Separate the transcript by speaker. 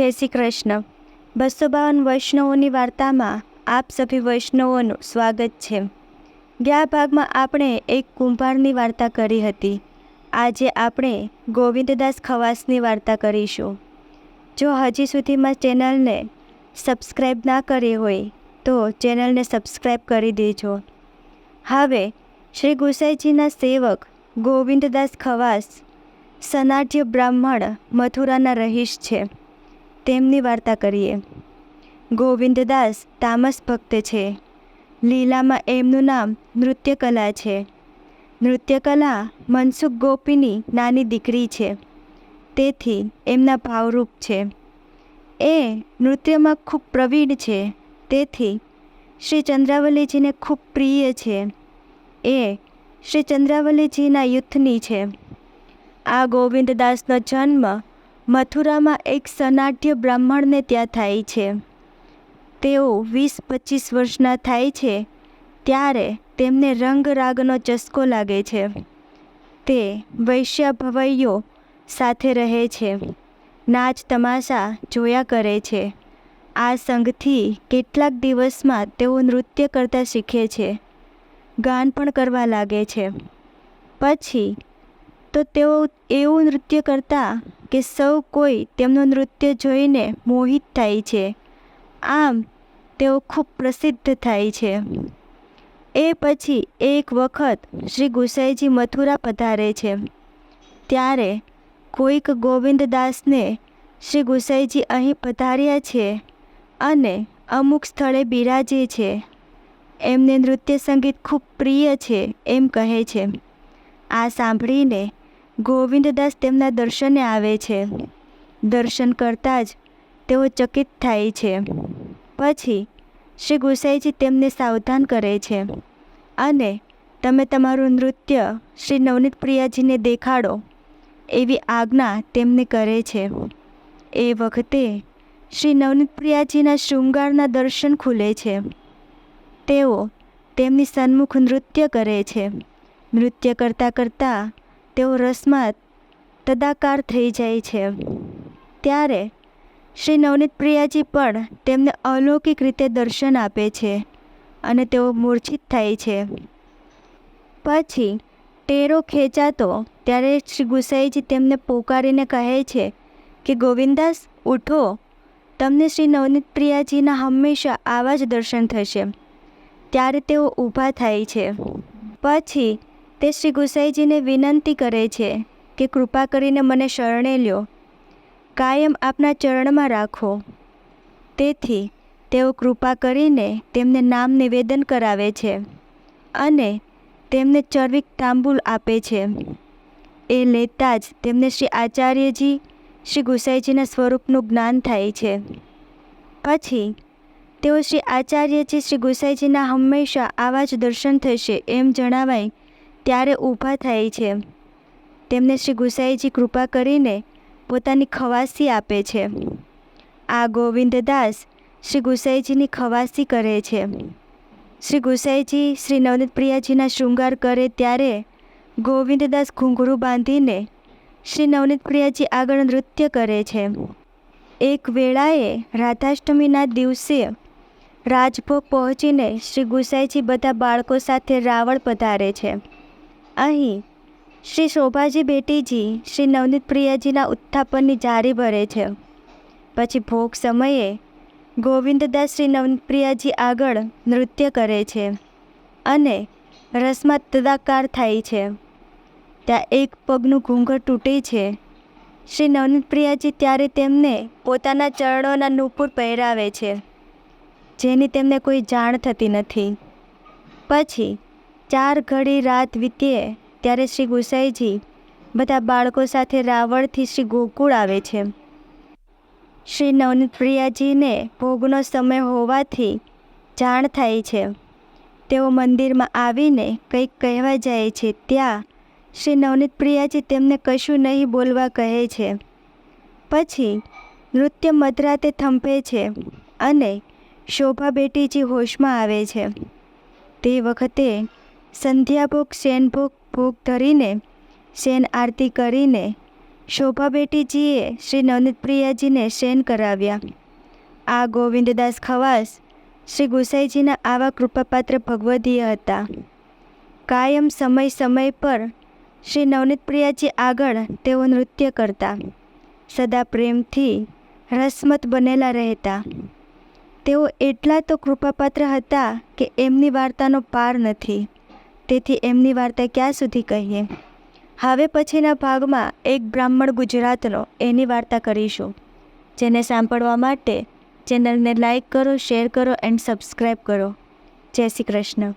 Speaker 1: જય શ્રી કૃષ્ણ. બસો બાવન વૈષ્ણવોની વાર્તામાં આપ સભી વૈષ્ણવોનું સ્વાગત છે. ગયા ભાગમાં આપણે એક કુંભારની વાર્તા કરી હતી. આજે આપણે ગોવિંદદાસ ખવાસની વાર્તા કરીશું. જો હજી સુધીમાં ચેનલને સબસ્ક્રાઈબ ના કરી હોય, તો ચેનલને સબસ્ક્રાઈબ કરી દેજો. હવે શ્રી ગુસાઈજીના સેવક ગોવિંદદાસ ખવાસ સનાટ્ય બ્રાહ્મણ મથુરાના રહીશ છે. તેમની વાર્તા કરીએ. ગોવિંદદાસ તામસ ભક્ત છે. લીલામાં એમનું નામ નૃત્યકલા છે. નૃત્યકલા મનસુખ ગોપીની નાની દીકરી છે. તેથી એમના ભાવરૂપ છે. એ નૃત્યમાં ખૂબ પ્રવીણ છે. તેથી શ્રી ચંદ્રાવલીજીને ખૂબ પ્રિય છે. એ શ્રી ચંદ્રાવલીજીના યુથની છે. આ ગોવિંદદાસનો જન્મ મથુરામાં એક સનાટ્ય બ્રાહ્મણને ત્યાં થાય છે. તેઓ વીસ પચીસ વર્ષના થાય છે, ત્યારે તેમને રંગ રાગનો ચસ્કો લાગે છે. તે વૈશ્ય ભવૈયો સાથે રહે છે. નાચ તમાશા જોયા કરે છે. આ સંઘથી કેટલાક દિવસમાં તેઓ નૃત્ય કરતા શીખે છે. ગાન પણ કરવા લાગે છે. પછી તો તેઓ એવું નૃત્ય કરતા કે સૌ કોઈ તેમનું નૃત્ય જોઈને મોહિત થાય છે. આમ, તેઓ ખૂબ પ્રસિદ્ધ થાય છે. એ પછી એક વખત શ્રી ગુસાઈજી મથુરા પધારે છે. ત્યારે કોઈક ગોવિંદદાસને શ્રી ગુસાઈજી અહીં પધાર્યા છે અને અમુક સ્થળે બિરાજે છે. એમને નૃત્ય સંગીત ખૂબ પ્રિય છે એમ કહે છે. આ સાંભળીને ગોવિંદદાસ તેમના દર્શને આવે છે. દર્શન કરતાં જ તેઓ ચકિત થાય છે. પછી શ્રી ગુસાઈજી તેમને સાવધાન કરે છે. અને તમે તમારું નૃત્ય શ્રી નવનીત પ્રિયાજીને દેખાડો એવી આજ્ઞા તેમને કરે છે. એ વખતે શ્રી નવનીત પ્રિયાજીના શૃંગારના દર્શન ખુલે છે. તેઓ તેમની સન્મુખ નૃત્ય કરે છે. નૃત્ય કરતાં કરતાં તેઓ રસમાં તદાકાર થઈ જાય છે. ત્યારે શ્રી નવનીત પ્રિયાજી પણ તેમને અલૌકિક રીતે દર્શન આપે છે અને તેઓ મૂર્છિત થાય છે. પછી ટેરો ખેંચાતો ત્યારે શ્રી ગુસાઈજી તેમને પોકારીને કહે છે કે, ગોવિંદાસ, ઉઠો. તમને શ્રી નવનીત પ્રિયાજીના હંમેશા આવા જ દર્શન થશે. ત્યારે તેઓ ઊભા થાય છે. પછી તે શ્રી ગુસાઈજીને વિનંતી કરે છે કે કૃપા કરીને મને શરણે લ્યો. કાયમ આપના ચરણમાં રાખો. તેથી તેઓ કૃપા કરીને તેમને નામ નિવેદન કરાવે છે અને તેમને ચર્વિક તાંબુલ આપે છે. એ લેતા જ તેમને શ્રી આચાર્યજી શ્રી ગુસાઈજીના સ્વરૂપનું જ્ઞાન થાય છે. પછી તેઓ શ્રી આચાર્યજી શ્રી ગુસાઈજીના હંમેશા આવા જ દર્શન થશે એમ જણાવાય ત્યારે ઊભા થાય છે. તેમને શ્રી ગુસાઈજી કૃપા કરીને પોતાની ખવાસી આપે છે. આ ગોવિંદદાસ શ્રી ગુસાઈજીની ખવાસી કરે છે. શ્રી ગુસાઈજી શ્રી નવનીત પ્રિયાજીના શૃંગાર કરે ત્યારે ગોવિંદદાસ ઘૂંઘરું બાંધીને શ્રી નવનીત પ્રિયાજી આગળ નૃત્ય કરે છે. એક વેળાએ રાધાષ્ટમીના દિવસે રાજભોગ પહોંચીને શ્રી ગુસાઈજી બધા બાળકો સાથે રાવણ પધારે છે. અહીં. શ્રી શોભાજી બેટીજી શ્રી નવનીત પ્રિયાજીના ઉત્થાપનની જારી ભરે છે. પછી ભોગ સમયે ગોવિંદદાસ શ્રી નવનીત પ્રિયાજી આગળ નૃત્ય કરે છે અને રસમાં તદાકાર થાય છે. ત્યાં એક પગનું ઘૂંઘર તૂટે છે. શ્રી નવનીત પ્રિયાજી ત્યારે તેમને પોતાના ચરણોના નૂપુર પહેરાવે છે. જેની તેમને કોઈ જાણ થતી નથી. પછી ચાર ઘડી રાત વીતીએ ત્યારે શ્રી ગુસાઈજી બધા બાળકો સાથે રાવણથી શ્રી ગોકુળ આવે છે. શ્રી નવનપ્રિયાજીને ભોગનો સમય હોવાથી જાણ થાય છે. તેઓ મંદિરમાં આવીને કંઈક કહેવા જાય છે. ત્યાં શ્રી નવનીત પ્રિયાજી તેમને કશું નહીં બોલવા કહે છે. પછી નૃત્ય મધરાતે થંભે છે અને શોભા બેટીજી હોશમાં આવે છે. તે વખતે સંધ્યાભોગ શેનભોગ ભોગ ધરીને શેન આરતી કરીને શોભા બેટીજીએ શ્રી નવનીતપ્રિયાજીને શેન કરાવ્યા. આ ગોવિંદદાસ ખવાસ શ્રી ગુસાઈજીના આવા કૃપાપાત્ર ભગવદીય હતા. કાયમ સમય સમય પર શ્રી નવનીતપ્રિયાજી આગળ તેઓ નૃત્ય કરતા. સદા પ્રેમથી રસમત બનેલા રહેતા. તેઓ એટલા તો કૃપાપાત્ર હતા કે એમની વાર્તાનો પાર નથી. તેથી એમની વાર્તા ક્યાં સુધી કહીએ? હવે પછીના ભાગમાં એક બ્રાહ્મણ ગુજરાતનો એની વાર્તા કરીશું, જેને સાંભળવા માટે ચેનલને લાઈક કરો, શેર કરો, એન્ડ સબસ્ક્રાઈબ કરો. જય શ્રી કૃષ્ણ.